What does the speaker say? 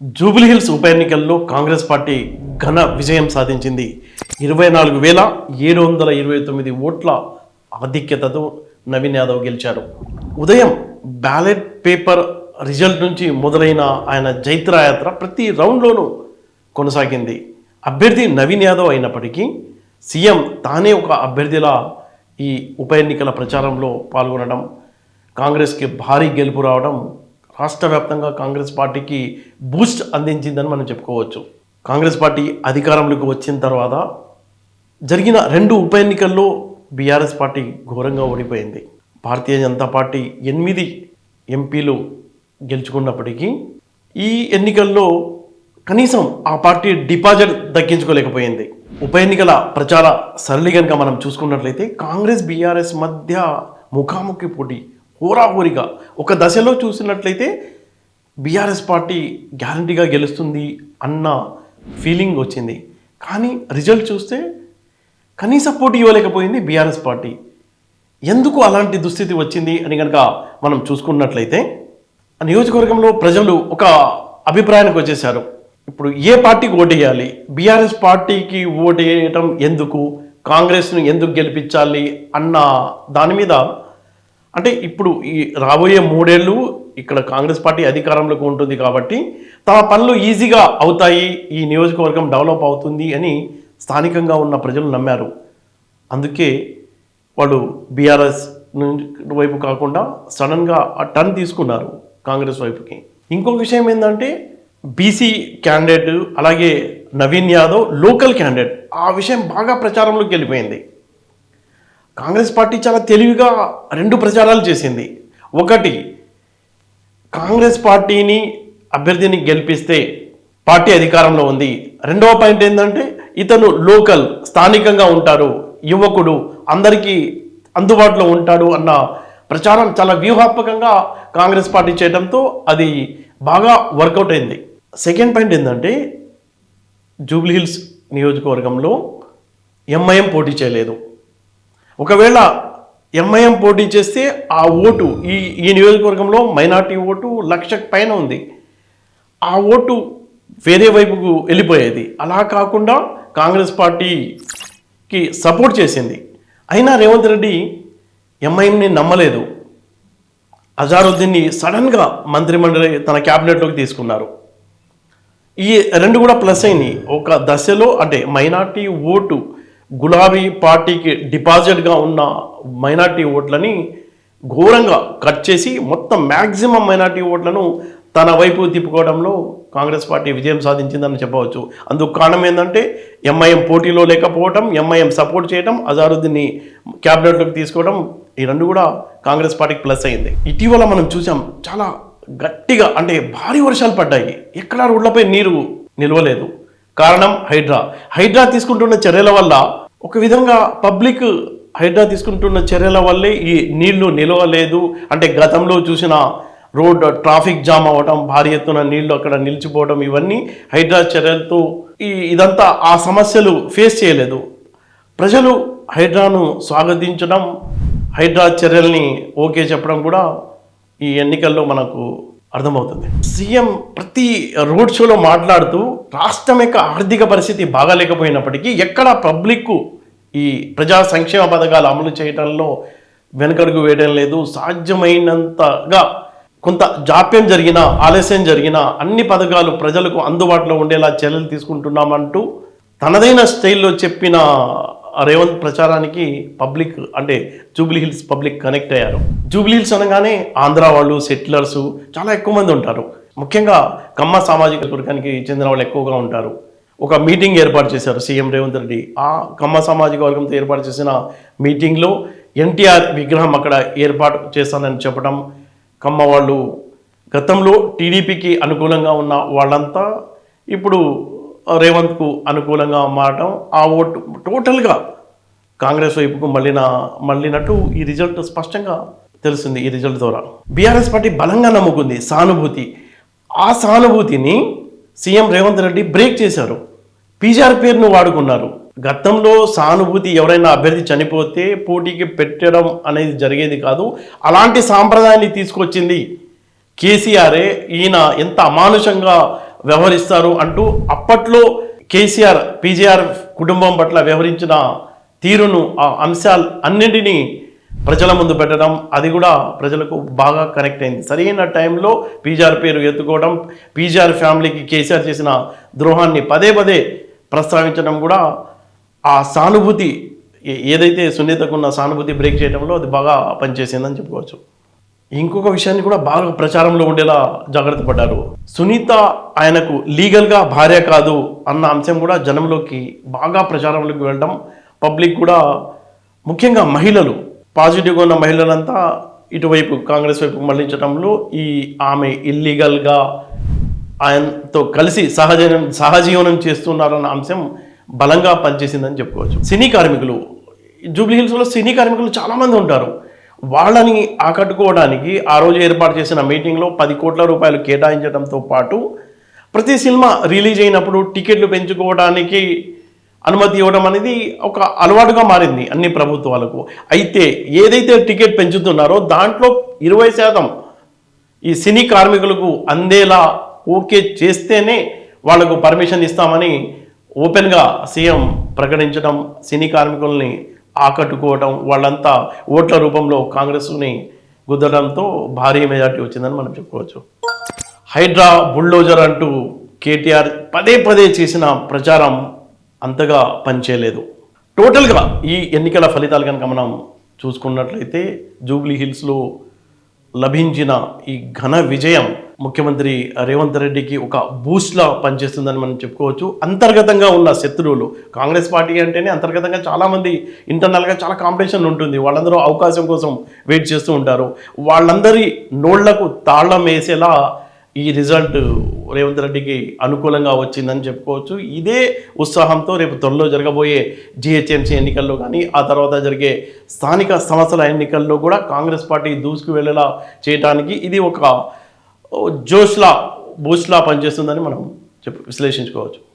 జూబ్లీహిల్స్ ఉప ఎన్నికల్లో కాంగ్రెస్ పార్టీ ఘన విజయం సాధించింది. ఇరవై నాలుగు వేల ఏడు వందల ఇరవై తొమ్మిది ఓట్ల ఆధిక్యతతో నవీన్ యాదవ్ గెలిచారు. ఉదయం బ్యాలెట్ పేపర్ రిజల్ట్ నుంచి మొదలైన ఆయన జైత్రయాత్ర ప్రతి రౌండ్లోనూ కొనసాగింది. అభ్యర్థి నవీన్ యాదవ్ అయినప్పటికీ సీఎం తానే ఒక అభ్యర్థిలా ఈ ఉప ఎన్నికల ప్రచారంలో పాల్గొనడం కాంగ్రెస్కి భారీ గెలుపు రావడం రాష్ట్ర వ్యాప్తంగా కాంగ్రెస్ పార్టీకి బూస్ట్ అందించిందని మనం చెప్పుకోవచ్చు. కాంగ్రెస్ పార్టీ అధికారంలోకి వచ్చిన తర్వాత జరిగిన రెండు ఉప ఎన్నికల్లో బీఆర్ఎస్ పార్టీ ఘోరంగా ఓడిపోయింది. భారతీయ జనతా పార్టీ ఎనిమిది ఎంపీలు గెలుచుకున్నప్పటికీ ఈ ఎన్నికల్లో కనీసం ఆ పార్టీ డిపాజిట్ దక్కించుకోలేకపోయింది ఉప ఎన్నికల ప్రచార సరళి కనుక మనం చూసుకున్నట్లయితే కాంగ్రెస్ బీఆర్ఎస్ మధ్య ముఖాముఖి పోటీ హోరాహోరిగా ఒక దశలో చూసినట్లయితే బీఆర్ఎస్ పార్టీ గ్యారంటీగా గెలుస్తుంది అన్న ఫీలింగ్ వచ్చింది. కానీ రిజల్ట్ చూస్తే కనీస పోటీ ఇవ్వలేకపోయింది బీఆర్ఎస్ పార్టీ. ఎందుకు అలాంటి దుస్థితి వచ్చింది అని కనుక మనం చూసుకున్నట్లయితే ఆ నియోజకవర్గంలో ప్రజలు ఒక అభిప్రాయానికి వచ్చేసారు ఇప్పుడు ఏ పార్టీకి ఓటేయాలి? బీఆర్ఎస్ పార్టీకి ఓటేయటం ఎందుకు? కాంగ్రెస్ను ఎందుకు గెలిపించాలి? అన్న దాని మీద అంటే ఇప్పుడు ఈ రాబోయే మూడేళ్ళు ఇక్కడ కాంగ్రెస్ పార్టీ అధికారంలోకి ఉంటుంది కాబట్టి తమ పనులు ఈజీగా అవుతాయి ఈ నియోజకవర్గం డెవలప్ అవుతుంది అని స్థానికంగా ఉన్న ప్రజలు నమ్మారు. అందుకే వాళ్ళు బీఆర్ఎస్ వైపు కాకుండా సడన్గా ఆ టర్న్ తీసుకున్నారు కాంగ్రెస్ వైపుకి. ఇంకొక విషయం ఏంటంటే బీసీ క్యాండిడేట్ అలాగే నవీన్ యాదవ్ లోకల్ క్యాండిడేట్ ఆ విషయం బాగా ప్రచారంలోకి వెళ్ళిపోయింది. కాంగ్రెస్ పార్టీ చాలా తెలివిగా రెండు ప్రచారాలు చేసింది. ఒకటి కాంగ్రెస్ పార్టీని అభ్యర్థిని గెలిపిస్తే పార్టీ అధికారంలో ఉంది. రెండవ పాయింట్ ఏంటంటే ఇతను లోకల్ స్థానికంగా ఉంటారు యువకుడు అందరికీ అందుబాటులో ఉంటాడు అన్న ప్రచారం చాలా వ్యూహాత్మకంగా కాంగ్రెస్ పార్టీ చేయడంతో అది బాగా వర్కౌట్ అయింది. సెకండ్ పాయింట్ ఏంటంటే జూబ్లీహిల్స్ నియోజకవర్గంలో ఎంఐఎం పోటీ చేయలేదు. ఒకవేళ ఎంఐఎం పోటీ చేస్తే ఆ ఓటు ఈ ఈ నియోజకవర్గంలో మైనార్టీ ఓటు లక్షకు పైన ఉంది. ఆ ఓటు వేరే వైపుకు వెళ్ళిపోయేది. అలా కాకుండా కాంగ్రెస్ పార్టీకి సపోర్ట్ చేసింది. అయినా రేవంత్ రెడ్డి ఎంఐఎంని నమ్మలేదు. అజారుద్దీన్ని సడన్గా మంత్రిమండలి తన క్యాబినెట్లోకి తీసుకున్నారు. ఈ రెండు కూడా ప్లస్ అయినాయి. ఒక దశలో అంటే మైనార్టీ ఓటు గులాబీ పార్టీకి డిపాజిట్గా ఉన్న మైనార్టీ ఓట్లని ఘోరంగా కట్ చేసి మొత్తం మ్యాక్సిమం మైనార్టీ ఓట్లను తన వైపు తిప్పుకోవడంలో కాంగ్రెస్ పార్టీ విజయం సాధించిందని చెప్పవచ్చు. అందుకు కారణం ఏంటంటే ఎంఐఎం పోటీలో లేకపోవడం ఎంఐఎం సపోర్ట్ చేయడం అజారుద్దీన్ని క్యాబినెట్లోకి తీసుకోవడం ఈ రెండు కూడా కాంగ్రెస్ పార్టీకి ప్లస్ అయింది. ఇటీవల మనం చూసాం చాలా గట్టిగా అంటే భారీ వర్షాలు పడ్డాయి. ఎక్కడ రోడ్లపై నీరు నిలవలేదు. కారణం హైడ్రా. హైడ్రా తీసుకుంటున్న చర్యల వల్ల ఒక విధంగా పబ్లిక్ హైడ్రా తీసుకుంటున్న చర్యల వల్లే ఈ నీళ్ళు నిలవలేదు అంటే గతంలో చూసిన రోడ్ ట్రాఫిక్ జామ్ అవ్వడం భారీ ఎత్తున నీళ్ళు అక్కడ నిలిచిపోవడం ఇవన్నీ హైడ్రా చర్యలతో ఈ ఇదంతా ఆ సమస్యలు ఫేస్ చేయలేదు. ప్రజలు హైడ్రాను స్వాగతించడం హైడ్రా చర్యల్ని ఓకే చెప్పడం కూడా ఈ ఎన్నికల్లో మనకు అర్థమవుతుంది. సీఎం ప్రతి రోడ్ షోలో మాట్లాడుతూ రాష్ట్రం యొక్క ఆర్థిక పరిస్థితి బాగాలేకపోయినప్పటికీ ఎక్కడ పబ్లిక్ ఈ ప్రజా సంక్షేమ పథకాలు అమలు చేయడంలో వెనకడుగు వేయడం లేదు. సాధ్యమైనంతగా కొంత జాప్యం జరిగినా ఆలస్యం జరిగినా అన్ని పథకాలు ప్రజలకు అందుబాటులో ఉండేలా చర్యలు తీసుకుంటున్నామంటూ తనదైన స్టైల్లో చెప్పిన రేవంత్ ప్రచారానికి పబ్లిక్ అంటే జూబ్లీ హిల్స్ పబ్లిక్ కనెక్ట్ అయ్యారు. జూబ్లీ హిల్స్ అనగానే ఆంధ్ర వాళ్ళు సెటిలర్స్ చాలా ఎక్కువ మంది ఉంటారు. ముఖ్యంగా కమ్మ సామాజిక వర్గానికి చెందిన వాళ్ళు ఎక్కువగా ఉంటారు. ఒక మీటింగ్ ఏర్పాటు చేశారు సీఎం రేవంత్ రెడ్డి. ఆ కమ్మ సామాజిక వర్గంతో ఏర్పాటు చేసిన మీటింగ్లో ఎన్టీఆర్ విగ్రహం అక్కడ ఏర్పాటు చేస్తానని చెప్పడం కమ్మ వాళ్ళు గతంలో టీడీపీకి అనుకూలంగా ఉన్న వాళ్ళంతా ఇప్పుడు రేవంత్కు అనుకూలంగా మారటం ఆ ఓటు టోటల్గా కాంగ్రెస్ వైపుకు మళ్ళిన మళ్ళినట్టు ఈ రిజల్ట్ స్పష్టంగా తెలిసింది ఈ రిజల్ట్ ద్వారా. బీఆర్ఎస్ పార్టీ బలంగా నమ్ముకుంది సానుభూతి. ఆ సానుభూతిని సీఎం రేవంత్ రెడ్డి బ్రేక్ చేశారు. పీజీఆర్ పేరును వాడుకున్నారు. గతంలో సానుభూతి ఎవరైనా అభ్యర్థి చనిపోతే పోటీకి పెట్టడం అనేది జరిగేది కాదు. అలాంటి సాంప్రదాయాన్ని తీసుకొచ్చింది కేసీఆరే. ఈయన ఎంత అమానుషంగా వ్యవహరిస్తారు అంటూ అప్పట్లో కేసీఆర్ పీజీఆర్ కుటుంబం పట్ల వ్యవహరించిన తీరును ఆ అంశాలు అన్నింటినీ ప్రజల ముందు పెట్టడం అది కూడా ప్రజలకు బాగా కనెక్ట్ అయింది. సరైన టైంలో పీజీఆర్ పేరు ఎత్తుకోవడం పీజీఆర్ ఫ్యామిలీకి కేసీఆర్ చేసిన ద్రోహాన్ని పదే పదే ప్రస్తావించడం కూడా ఆ సానుభూతి ఏ- ఏదైతే సునీతకు ఉన్న సానుభూతి బ్రేక్ చేయడంలో అది బాగా పనిచేసిందని చెప్పుకోవచ్చు. ఇంకొక విషయాన్ని కూడా బాగా ప్రచారంలో ఉండేలా జాగ్రత్త పడ్డారు. సునీత ఆయనకు లీగల్గా భార్య కాదు అన్న అంశం కూడా జనంలోకి బాగా ప్రచారంలోకి వెళ్ళడం పబ్లిక్ కూడా ముఖ్యంగా మహిళలు పాజిటివ్గా ఉన్న మహిళలంతా ఇటువైపు కాంగ్రెస్ వైపు మళ్ళించడంలో ఈ ఆమె ఇల్లీగల్గా ఆయనతో కలిసి సహజీవనం సహజీవనం చేస్తున్నారన్న అంశం బలంగా పనిచేసిందని చెప్పుకోవచ్చు. సినీ కార్మికులు జూబ్లీ హిల్స్లో సినీ కార్మికులు చాలామంది ఉంటారు. వాళ్ళని ఆకట్టుకోవడానికి ఆ రోజు ఏర్పాటు చేసిన మీటింగ్లో పది కోట్ల రూపాయలు కేటాయించడంతో పాటు ప్రతి సినిమా రిలీజ్ అయినప్పుడు టికెట్లు పెంచుకోవడానికి అనుమతి ఇవ్వడం అనేది ఒక అలవాటుగా మారింది అన్ని ప్రభుత్వాలకు. అయితే ఏదైతే టికెట్ పెంచుతున్నారో దాంట్లో ఇరవై శాతం ఈ సినీ కార్మికులకు అందేలా ఓకే చేస్తేనే వాళ్ళకు పర్మిషన్ ఇస్తామని ఓపెన్గా సీఎం ప్రకటించడం సినీ కార్మికుల్ని ఆకట్టుకోవడం వాళ్ళంతా ఓట్ల రూపంలో కాంగ్రెస్ని గుద్దడంతో భారీ మెజార్టీ వచ్చిందని మనం చెప్పుకోవచ్చు. హైడ్రా బుల్డోజర్ అంటూ కేటీఆర్ పదే పదే చేసిన ప్రచారం అంతగా పనిచేయలేదు. టోటల్గా ఈ ఎన్నికల ఫలితాలు కనుక మనం చూసుకున్నట్లయితే జూబ్లీ హిల్స్లో లభించిన ఈ ఘన విజయం ముఖ్యమంత్రి రేవంత్ రెడ్డికి ఒక బూస్ట్లా పనిచేస్తుందని మనం చెప్పుకోవచ్చు. అంతర్గతంగా ఉన్న శత్రువులు కాంగ్రెస్ పార్టీ అంటేనే అంతర్గతంగా చాలామంది ఇంటర్నల్గా చాలా కాంపిటీషన్ ఉంటుంది. వాళ్ళందరూ అవకాశం కోసం వెయిట్ చేస్తూ ఉంటారు. వాళ్ళందరి నోళ్ళకు తాళం వేసేలా ఈ రిజల్ట్ రేవంత్ రెడ్డికి అనుకూలంగా వచ్చిందని చెప్పుకోవచ్చు. ఇదే ఉత్సాహంతో రేపు త్వరలో జరగబోయే జిహెచ్ఎంసీ ఎన్నికల్లో కానీ ఆ తర్వాత జరిగే స్థానిక సంస్థల ఎన్నికల్లో కూడా కాంగ్రెస్ పార్టీ దూసుకు వెళ్ళేలా చేయడానికి ఇది ఒక జోష్లా బూస్లా పనిచేస్తుందని మనం చెప్పు విశ్లేషించుకోవచ్చు.